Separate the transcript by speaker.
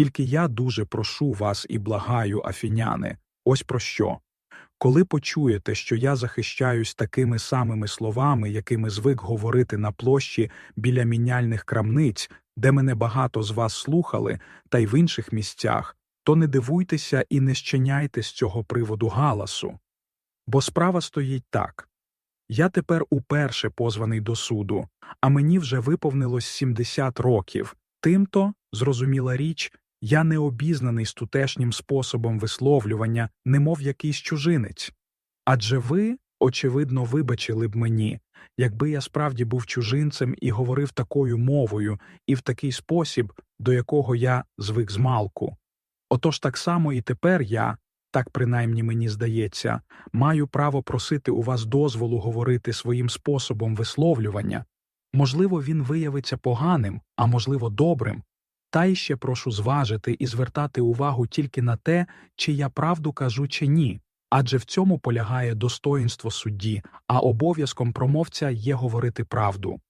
Speaker 1: Тільки я дуже прошу вас і благаю, афіняни, ось про що. Коли почуєте, що я захищаюсь такими самими словами, якими звик говорити на площі біля міняльних крамниць, де мене багато з вас слухали, та й в інших місцях, то не дивуйтеся і не щиняйте з цього приводу галасу. Бо справа стоїть так. Я тепер уперше позваний до суду, а мені вже виповнилось 70 років. Тимто, зрозуміла річ, я не обізнаний з тутешнім способом висловлювання, немов якийсь чужинець. Адже ви, очевидно, вибачили б мені, якби я справді був чужинцем і говорив такою мовою і в такий спосіб, до якого я звик змалку. Отож так само і тепер я, так принаймні мені здається, маю право просити у вас дозволу говорити своїм способом висловлювання. Можливо, він виявиться поганим, а можливо, добрим. Та й ще прошу зважити і звертати увагу тільки на те, чи я правду кажу чи ні, адже в цьому полягає достоїнство судді, а обов'язком промовця є говорити правду.